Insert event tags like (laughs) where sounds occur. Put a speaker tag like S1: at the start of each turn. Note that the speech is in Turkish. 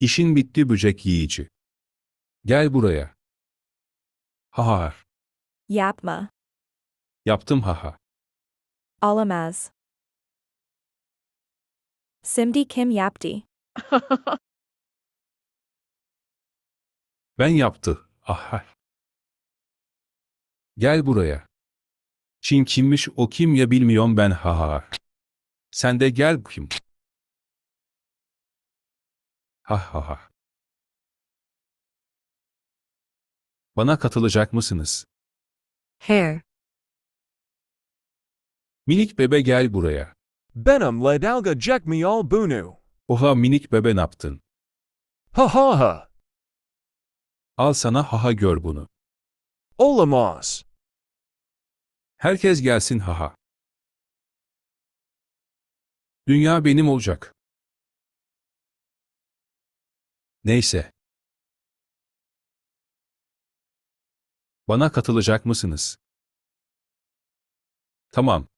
S1: İşin bitti böcek yiyici. Gel buraya. Haha.
S2: Yapma.
S1: Yaptım haha.
S2: Olamaz. Simdi kim yapti. (laughs)
S1: Ben yaptı. Aha. Gel buraya. Çin kimmiş o kim ya bilmiyorum ben haha. Sen de gel kim? Ha ha ha. Bana katılacak mısınız?
S3: Hair.
S1: Minik bebe gel buraya.
S4: Jack me all bunu.
S1: Oha minik bebe ne yaptın?
S4: Ha ha ha.
S1: Al sana haha gör bunu.
S4: Olamaz.
S1: Herkes gelsin haha. Dünya benim olacak. Neyse. Bana katılacak mısınız? Tamam.